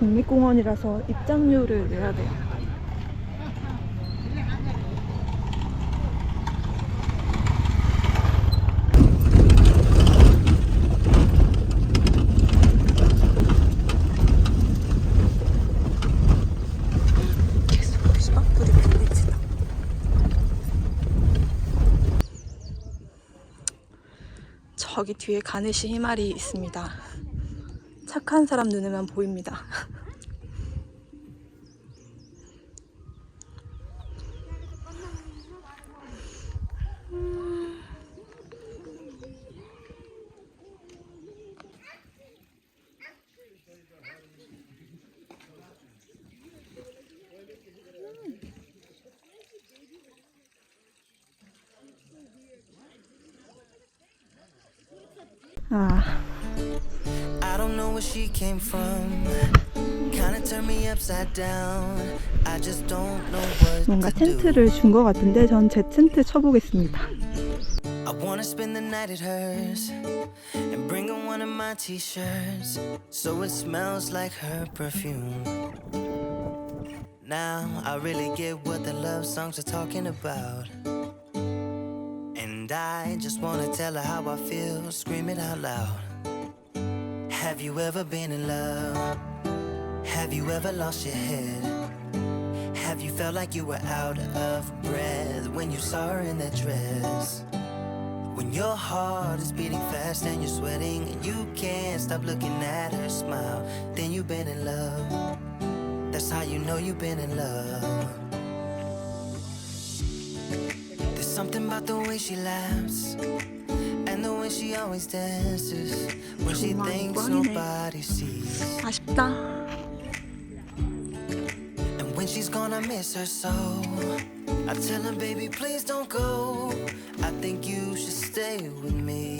국립공원이라서 입장료를 내야 돼요. 저기 뒤에 가네시 희말이 있습니다. 착한 사람 눈에만 보입니다. 아. I don't know where she came from. Kinda turned me upside down. I just don't know what 뭔가 to do. 텐트를 준 것 같은데 전 제 텐트 쳐보겠습니다. I wanna spend the night at hers and bring her one of my t-shirts so it smells like her perfume. Now I really get what the love songs are talking about. And I just wanna tell her how I feel, scream it out loud. Have you ever been in love? Have you ever lost your head? Have you felt like you were out of breath when you saw her in that dress? When your heart is beating fast and you're sweating and you can't stop looking at her smile, then you've been in love. That's how you know you've been in love. Something about the way she laughs and the way she always dances when she thinks nobody sees. 아쉽다. And when she's gonna miss her so. I tell her, baby, please don't go. I think you should stay with me.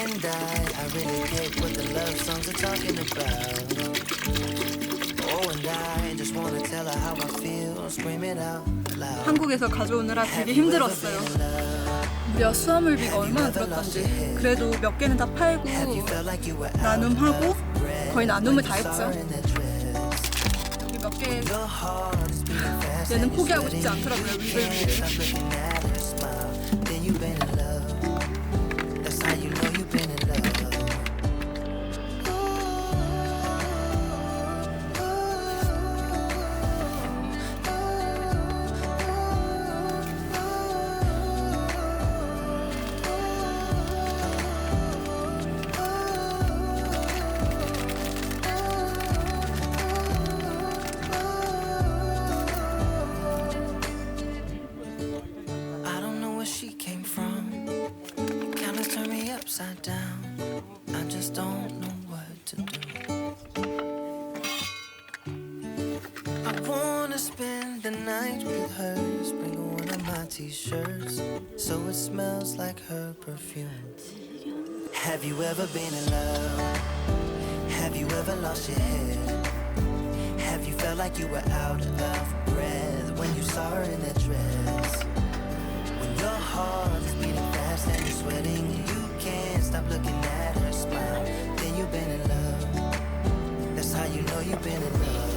And I, I really get what the love songs are talking about. Oh, and I just wanna tell her how I feel, scream it out. 한국에서 가져오느라 되게 힘들었어요. 몇 수화물비가 얼마나 들었던지. 그래도 몇 개는 다 팔고 나눔하고 거의 나눔을 다 했죠. 여몇 개. 얘는 포기하고 싶지 않더라고요. 위글위글. upside down. I just don't know what to do. I wanna spend the night with her. Sprinkle one of my t-shirts so it smells like her perfume. Have you ever been in love? Have you ever lost your head? Have you felt like you were out of breath when you saw her in that dress? When your heart is beating fast and you're sweating. You stop looking at her smile. Then you've been in love. That's how you know you've been in love.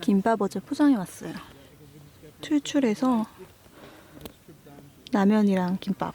김밥 어제 포장해 왔어요. 출출해서 라면이랑 김밥.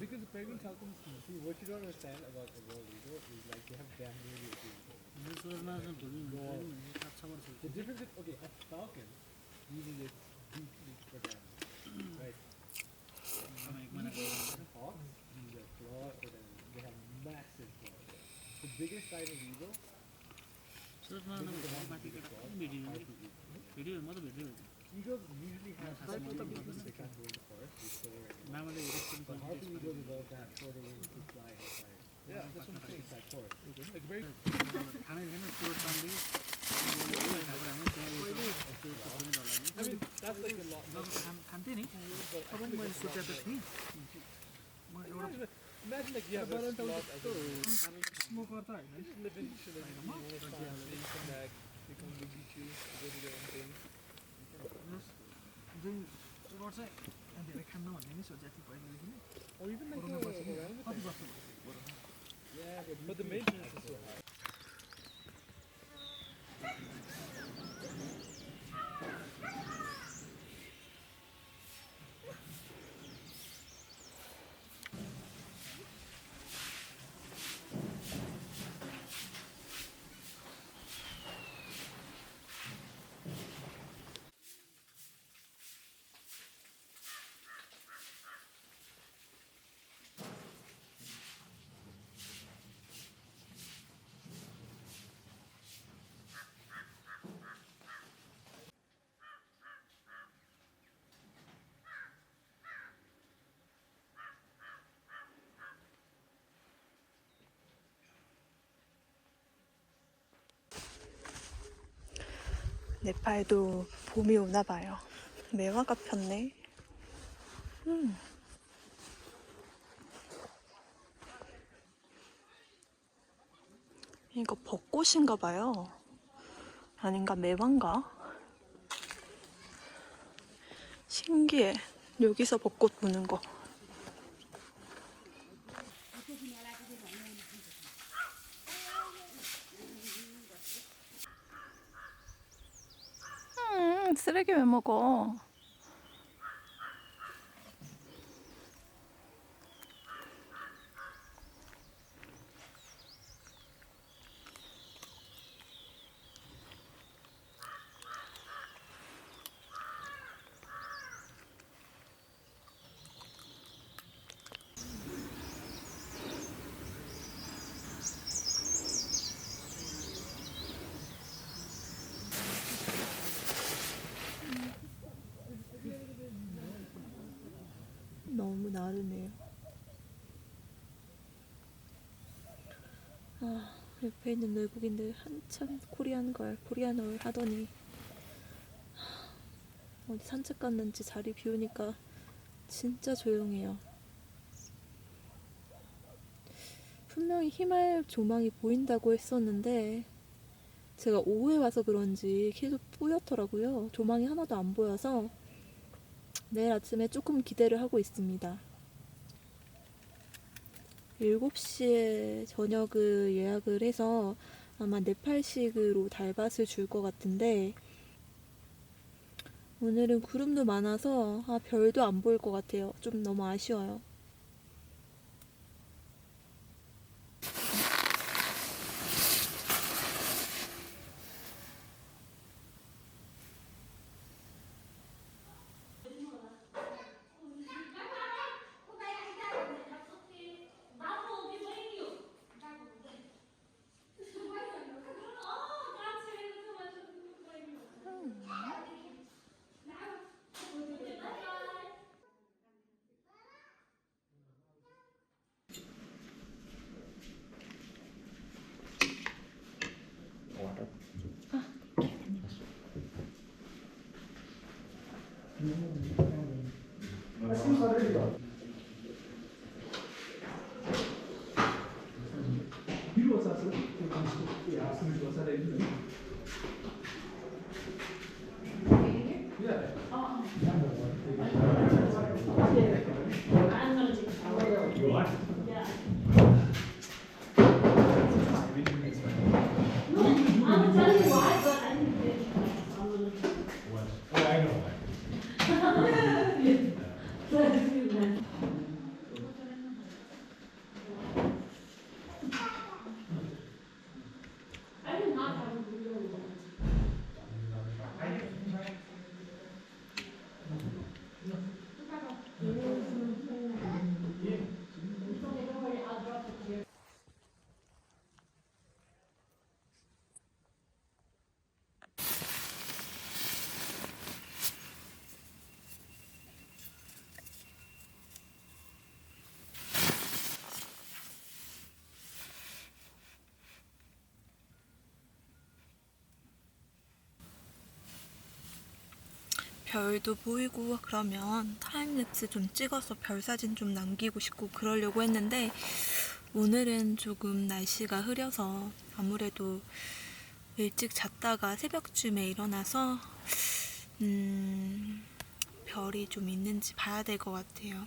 Because the penguins are coming. See, what you don't understand about the world ego is like they have damn near the This was not a good goal. The difference is, okay, a falcon uses its deeply programmed, right? Hawks use their claws, for then they have massive claws. The biggest type of eagle. So, no, no, no, no, no, no, no, no, no, no, no, no, no, no, Eagles usually have higher wings they can go in the forest, they soar. Mammal erection But how do eagles evolve to have shorter wings to fly outside? Yeah, that's what I'm saying. It's like forest. It's very. I mean, that's like a lot. Continue. Someone might sit at the tree. Imagine like you have a slot as a smoke or that. Just live in shit. They come to beat you, go to their own thing. दुई वर्ष धेरै खान्न भन्ने नै सोचेको थिएँ पहिलादेखि नै कति वर्ष भयो 네팔도 봄이 오나 봐요. 매화가 폈네. 음. 이거 벚꽃인가 봐요. 아닌가 매화인가? 신기해. 여기서 벚꽃 보는 거. 쓰레기 왜 먹어? 너무 나르네요. 아, 옆에 있는 외국인들 한참 코리안걸, 코리안어를 하더니 어디 산책 갔는지 자리 비우니까 진짜 조용해요. 분명히 힘할 조망이 보인다고 했었는데 제가 오후에 와서 그런지 계속 뿌옇더라고요. 조망이 하나도 안 보여서 내일 아침에 조금 기대를 하고 있습니다. 7시에 저녁을 예약을 해서 아마 네팔식으로 달밭을 줄 것 같은데 오늘은 구름도 많아서 아, 별도 안 보일 것 같아요. 좀 너무 아쉬워요. Mm-hmm. 별도 보이고 그러면 타임랩스 좀 찍어서 별 사진 좀 남기고 싶고 그러려고 했는데 오늘은 조금 날씨가 흐려서 아무래도 일찍 잤다가 새벽쯤에 일어나서 음 별이 좀 있는지 봐야 될 것 같아요.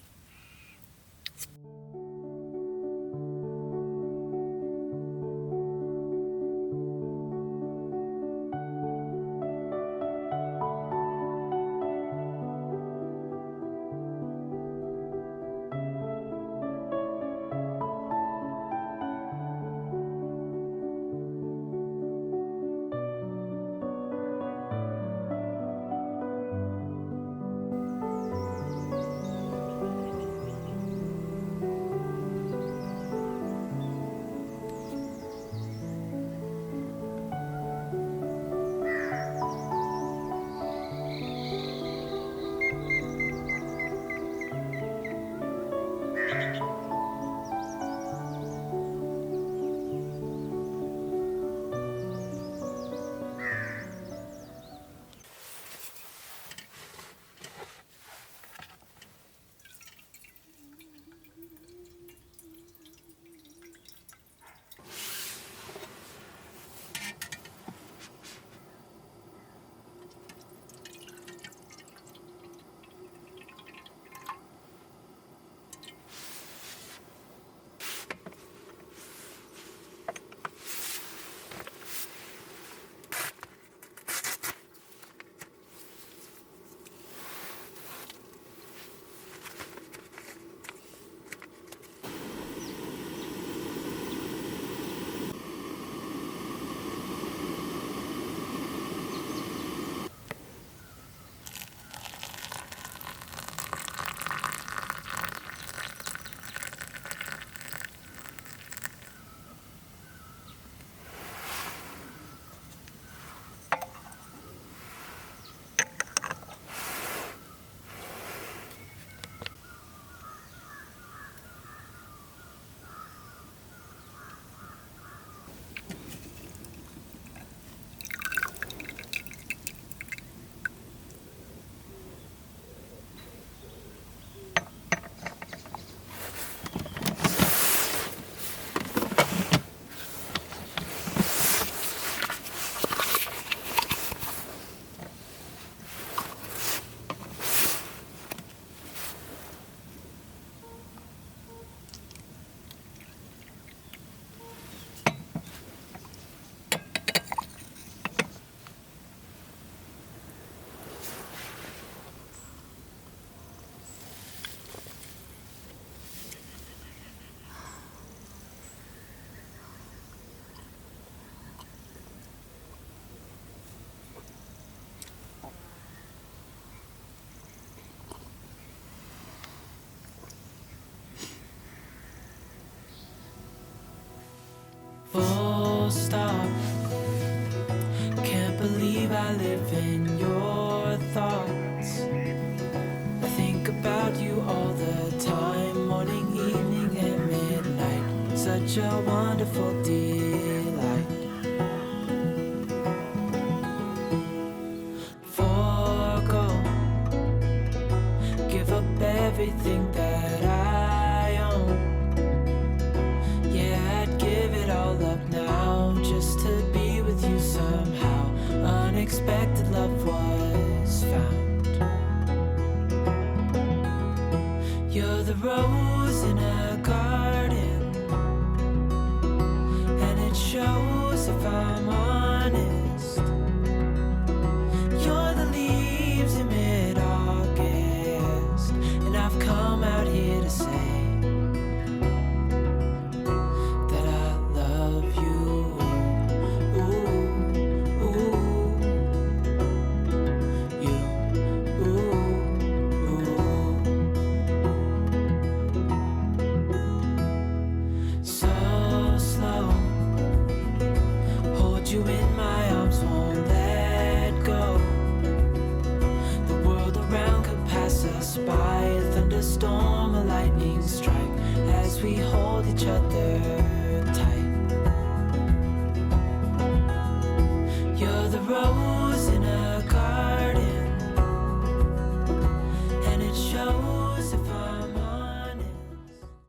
full stop. Can't believe I live in your thoughts. I think about you all the time, morning, evening, and midnight. Such a wonderful delight. Forgo, give up everything that I own